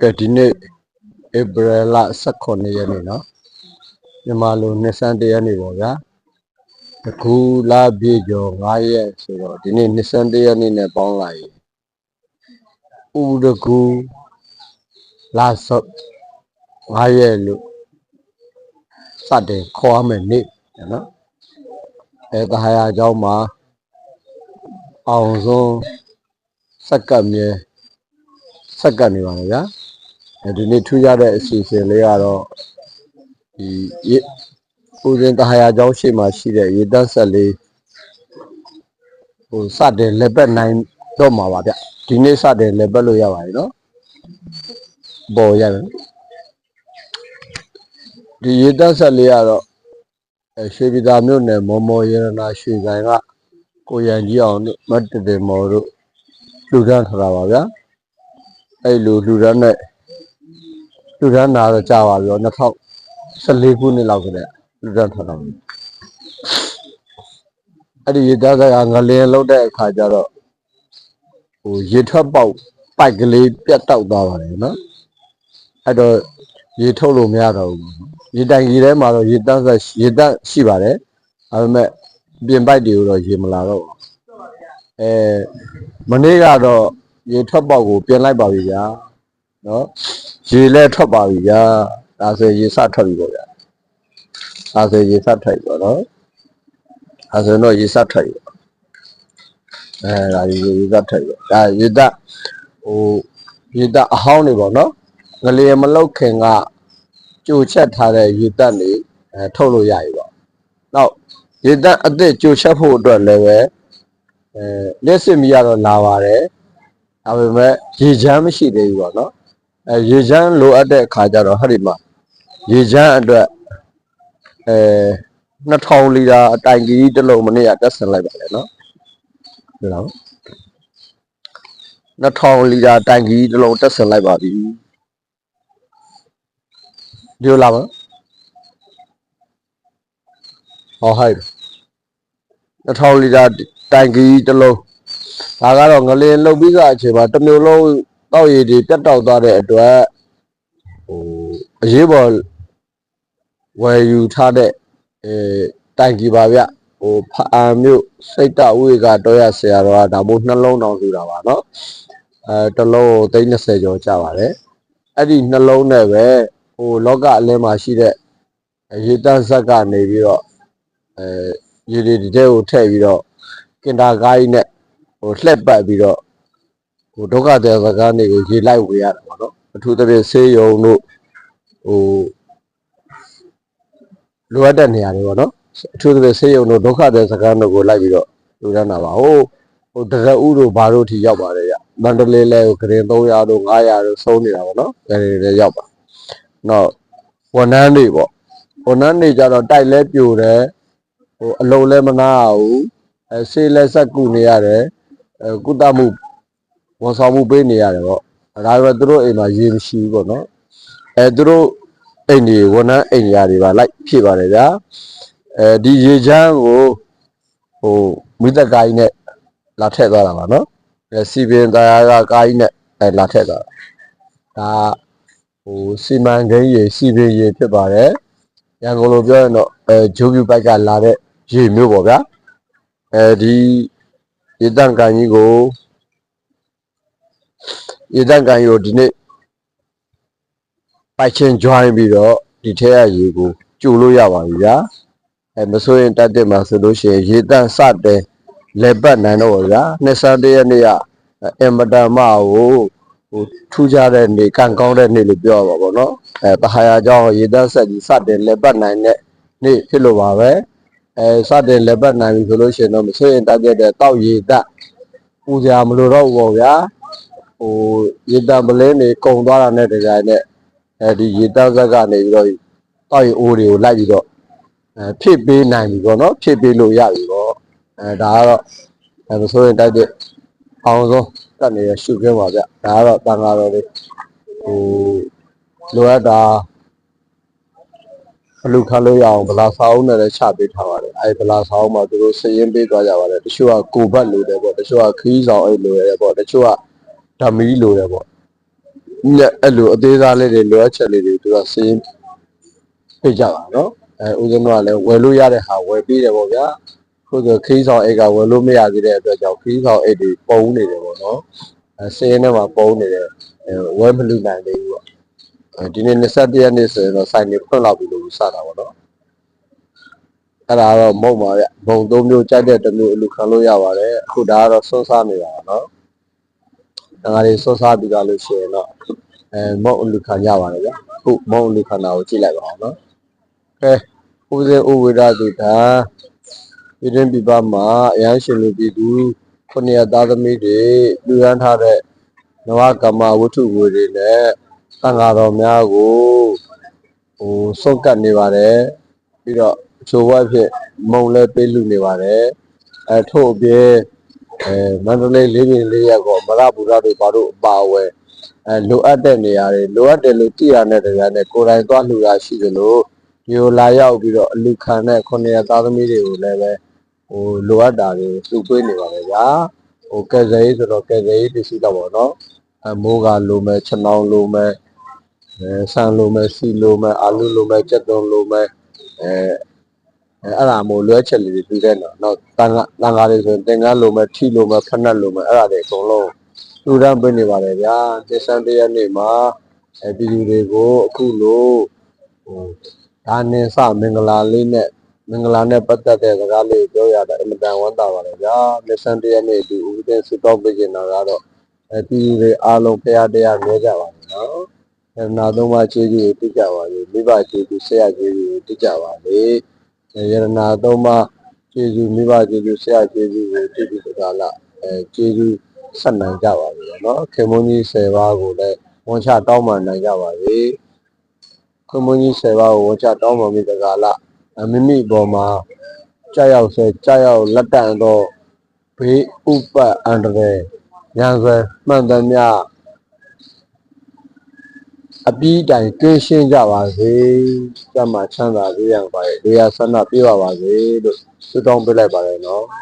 ကဲဒီနေ့ဧပြီလ18ရက်နေ့နော်မြန်မာလိုနှစ်ဆန်းတရက်နေ့ပေါ့ဗျာတကူလာပြည့်ကျော်9ရက်ဆိုတော့ဒီနေ့နှစ်ဆန်းတရက်နေ့နဲ့ပေါင်းလိုက်ရင်ဥဒကူလာဆော့9ရက်လို့စတင်ခေါ်ရမယ်နေ့နော်အဲတဟာယာเจ้าမှာအောင်ဆုံးစက်ကပ်မြဲစက်ကပ်နေပါမယ်ဗျာအဲ ဒီနေ့ထူးခြားတဲ့အစီအစဉ်လေးကတော့ဒီရေဦးစင်တဟာယာကျောင်းရှိမှရှိတဲ့ရေတက်ဆက်လေးဟိုစတဲ့လက်ပတ်နိုင်တော့မှာပါဗျဒီနေ့စတဲ့လက်ပတ်လို့ရပါတယ်နော်ပေါ်ရတယ်ဒီရေတက်ဆက်လေးကတော့အဲရွှေပြည်သာမြို့နယ်မော်မော်ရတနာရွှေဆိုင်ကကိုရန်ကြီးအောင်တို့မတ်တတေမော်တို့လူဒန်းထတာပါဗျာအဲ့လိုလူဒန်းနဲ့ လူဒန်းနာတော့ကြာပါပြီတော့2014ခုနှစ်လောက်ကတည်းကလူဒန်းထတာအဲ့ဒီရေသားကငလင်းလောက်တဲ့အခါကျတော့ဟိုရေထွက်ပေါက်ပိုက်ကလေးပြတ်တောက်သွားပါတယ်နော်အဲ့တော့ရေထုတ်လို့မရတော့ဘူးရေတိုင်ရေထဲမှာတော့ရေတန်းဆက်ရေတန်းရှိပါတယ်ဒါပေမဲ့ပြင်ပိုက်တွေကိုတော့ရေမလာတော့ဘူးအဲမနေ့ကတော့ရေထွက်ပေါက်ကိုပြင်လိုက်ပါပြီဗျာ နော်ရေလဲထွက်ပါပြီဗျာဒါဆိုရေစထွက်ပြီပေါ့ဗျာဒါဆိုရေစထွက်ပြီပေါ့နော်ဒါဆိုတော့ရေစထွက်ပြီအဲဒါရေရေစထွက်ပြီဒါရေတဟိုရေတအဟောင်းနေပေါ့နော်ငလျင်မလောက်ခင်ကကြိုချက်ထားတဲ့ရေတက်နေအဲထုတ်လို့ရပြီပေါ့နောက်ရေတက်အစ်စ်ကြိုချက်ဖို့အတွက်လည်းပဲအဲလက်စစ်မီကတော့လာပါတယ်ဒါပေမဲ့ရေချမ်းမရှိသေးဘူးပေါ့နော် အဲရေချမ်းလိုအပ်တဲ့အခါကျတော့ဟဲ့ဒီမှာရေချမ်းအတွက်အဲ2000လီတာအတိုင်ကြီးတစ်လုံးမနေ့ကတက်ဆင်လိုက်ပါတယ်နော်ဟုတ်လား2000လီတာတိုင်ကြီးတစ်လုံးတက်ဆင်လိုက်ပါပြီဒီလိုလာပါဟောဟိုက်2000လီတာတိုင်ကြီးတစ်လုံးဒါကတော့ငလင်လုတ်ပြီးကအချိန်မှာတစ်မျိုးလုံး တောက်ရည်တွေပြတ်တောက်သွားတဲ့အတွက်ဟိုအရေးပေါ်ဝယ်ယူထားတဲ့အဲတိုင်ကြီးပါဗျဟိုဖအာမျိုးစိတ်တဝေကတော့ရဆရာတော်ကဒါမို့နှလုံးတောင်ထူတာပါเนาะအဲတစ်လုံးကို30ကျော်ကျပါတယ်အဲ့ဒီနှလုံးနဲ့ပဲဟိုလောကအလင်းမှာရှိတဲ့ရေတန်းဇက်ကနေပြီးတော့အဲရေတွေဒီထဲကိုထည့်ပြီးတော့ကင်တာကိုင်းနဲ့ဟိုလှက်ပတ်ပြီးတော့ ဟိုဒုက္ခတဲ့စကားတွေကိုရေလိုက်ဝေရတာပေါ့နော်အထူးသဖြင့်ဆေးရုံတို့ဟိုလိုအပ်တဲ့နေရာတွေပေါ့နော်အထူးသဖြင့်ဆေးရုံတို့ဒုက္ခတဲ့စကားတို့ကိုလိုက်ပြီးတော့လူရမ်းတာပါဟိုဟိုတရဥတို့ဘာတို့ထိရောက်ပါတယ်ဗျမန္တလေးလဲကိုဂရင်300တို့900တို့ဆုံးနေတာပေါ့နော်အဲဒီတွေရောက်ပါနောက်ဝန်ထမ်းတွေပေါ့ဝန်ထမ်းတွေကြတော့တိုက်လဲပြိုတယ်ဟိုအလုံးလဲမနာဘူးအဲဆေးလဲဆက်ကူနေရတယ်အဲကုသမှု ဝန်ဆောင်မှုပေးနေရတယ်ပေါ့ဒါပေမဲ့သူတို့အိမ်မှာရေမရှိဘူးပေါ့နော်အဲသူတို့အိမ်တွေဝန်ထမ်းအိမ်ရာတွေပါလိုက်ဖြည့်ပါတယ်ဗျာအဲဒီရေချမ်းကိုဟိုမိသက်ကိုင်းနဲ့လာထည့်သွားတာပါနော်အဲစီပင်တရားကကိုင်းနဲ့အဲလာထည့်သွားတာဒါဟိုစီမံကိန်းရေစီပင်ရေဖြစ်ပါတယ်ရန်ကုန်လိုပြောရင်တော့အဲဂျိုးပြူဘက်ကလာတဲ့ရေမျိုးပေါ့ဗျာအဲဒီရေတန့်ကန်ကြီးကို ရေတန့်ကန်ကြီးကိုဒီနေ့ပိုက်ချင်း join ပြီးတော့ဒီထဲကရေကိုကျူလို့ရပါပြီဗျာအဲမဆိုရင်တက်တဲ့မှာဆိုလို့ရှိရင်ရေတန့်စတဲ့လေပတ်နိုင်တော့ဗျာနှစ်ဆန်းတရက်နေ့ကအင်မတန်မကိုဟိုထူးခြားတဲ့နေကံကောင်းတဲ့နေလို့ပြောရပါဘောเนาะအဲတဟာယာကြောင့်ရေတန့်ဆက်ကြီးစတဲ့လေပတ်နိုင်တဲ့နေ့ဖြစ်လို့ပါပဲအဲစတဲ့လေပတ်နိုင်ပြီဆိုလို့ရှိရင်တော့မဆိုရင်တက်တဲ့တောက်ရေတက်ပူကြမလို့တော့ဘူးပေါ့ဗျာ ဟိုရေတန့်ပလင်းတွေကုံသွားတာနဲ့တကြိုင်နဲ့အဲဒီရေတန့်ဆက်ကနေပြီးတော့တောက်ရေအိုးတွေကိုလိုက်ပြီးတော့အဲဖြစ်ပေးနိုင်ပြီပေါ့နော်ဖြစ်ပေးလို့ရပြီပေါ့အဲဒါကတော့အဲမဆိုရင်တိုက်တဲ့အောင်ဆုံးတက်နေတဲ့ရှုခင်းပါဗျဒါကတော့တန်ဃာတော်တွေဟိုလိုအပ်တာအလူခါလို့ရအောင်ဗလာစာအုပ်နဲ့လည်းချပေးထားပါတယ်အဲဗလာစာအုပ်မှာသူတို့စည်ရင်းပေးသွားကြပါတယ်တချို့ကကိုဘတ်လိုတယ်ပေါ့တချို့ကခီးဆောင်အိတ်လိုတယ်ပေါ့တချို့က ဓမီလိုတယ်ပေါ့ညက်အဲ့လိုအသေးစားလေးတွေလိုအပ်ချက်လေးတွေသူကစင်းပြကြပါနော်အဲဦးဇင်းတို့ကလည်းဝယ်လို့ရတဲ့ဟာဝယ်ပြီးတယ်ပေါ့ဗျာခုဆိုခီးဆောင်အိတ်ကဝယ်လို့မရသေးတဲ့အတွက်ကြောင့်ခီးဆောင်အိတ်တွေပုံနေတယ်ပေါ့နော်အဲစင်းထဲမှာပုံနေတယ်အဲဝယ်မလူနိုင်သေးဘူးပေါ့အဲဒီနေ့21ရက်နေ့ဆိုရင်တော့စိုင်နေဖွင့်လောက်ပြီလို့စတာပေါ့နော်အဲ့ဒါတော့မဟုတ်ပါဗျဘုံသုံးမျိုးကြိုက်တဲ့တစ်မျိုးအလူခံလို့ရပါတယ်အခုဒါကတော့စွန်းစားနေတာပါနော် ဒါကလေးစွန်းစားပြီးသားလို့ရှိရင်တော့အဲမုတ်အလူခံကြပါတယ်ဗျအခုမုတ်အလူခံတာကိုကြည့်လိုက်ပါအောင်နော်ကဲဦးစင်းဥဝေဒသူဒါပြည်တွင်းပြည်ပမှာအရန်ရှင်လူပြည်သူခုနှစ်သားသမီးတွေလူရန်ထားတဲ့နဝကမ္မဝတ္ထုငွေတွေနဲ့သံဃာတော်များကိုဟိုစုတ်ကတ်နေပါတယ်ပြီးတော့အချို့ဘက်ဖြစ်မုံလဲပေးလူနေပါတယ်အဲထို့အပြင် အဲမန္တလေးလေးပြင်လေးရက်ကောမရပူရတို့ဘာတို့အပါအဝယ်အဲလိုအပ်တဲ့နေရာတွေလိုအပ်တယ်လို့ကြည်ရတဲ့တရားနဲ့ကိုယ်တိုင်သွားလှူရရှိသလိုဒီလိုလာရောက်ပြီးတော့အလူခံတဲ့ခုနှစ်သားသမီးတွေကိုလည်းပဲဟိုလိုအပ်တာတွေလှူပေးနေပါတယ်ဗျာဟိုကဲဆယ်ရေးဆိုတော့ကဲဆယ်ရေးပစ္စည်းတော့ပေါ့နော်အမိုးကလိုမဲ့ခြံောင်းလိုမဲ့အဲဆန်လိုမဲ့စီလိုမဲ့အာလူလိုမဲ့ကြက်သွန်လိုမဲ့အဲအဲ အဲ့ဒါမို့လွဲချက်လေးတွေပြီးတဲ့နော်နောက်တန်ခါတန်ခါတွေဆိုရင်သင်္ကန်းလိုမဲ့ထီလိုမဲ့ဖက်နှက်လိုမဲ့အဲ့ဒါတွေအကုန်လုံးလူတန်းပေးနေပါတယ်ဗျာသစ္ဆန်တရားနေ့မှာအဲပြည်သူတွေကိုအခုလိုဟိုဒါနဲ့စမင်္ဂလာလေးနဲ့မင်္ဂလာနဲ့ပတ်သက်တဲ့စကားလေးကိုပြောရတာအင်မတန်ဝမ်းသာပါတယ်ဗျာသစ္ဆန်တရားနေ့ဒီဦးတဲ့စတော့ပေးနေတာကတော့အဲပြည်သူတွေအားလုံးဖရာတရားမြဲကြပါမယ်နော်အဲနာသုံးပါးခြေကြီးကိုတိကြပါလေမိဘခြေကြီးဆရာခြေကြီးကိုတိကြပါလေ အဲယရနာသုံးပါးခြေကြီးမိဘခြေကြီးဆရာခြေကြီးကိုတိတိတကားလာအဲခြေကြီးဆက်နိုင်ကြပါလေเนาะခေမုန်းကြီး10ပါးကိုလည်းဝန်ချတောင်းပန်နိုင်ကြပါလေခေမုန်းကြီး10ပါးကိုဝန်ချတောင်းပန်ပြီးတကားလာအမိမိပေါ်မှာကြောက်ရောက်ဆဲကြောက်ရောက်လက်တန့်တော့ဘေးဥပတ်အန္တရာယ်ညာဆွဲမှန်သမျှ အပြီးတိုင်ကင်းရှင်းကြပါစေ။ကျမ်းမာချမ်းသာစေရပါစေ။ဒေယဆန္ဒပြပါပါစေလို့ဆုတောင်းပေးလိုက်ပါတယ်နော်။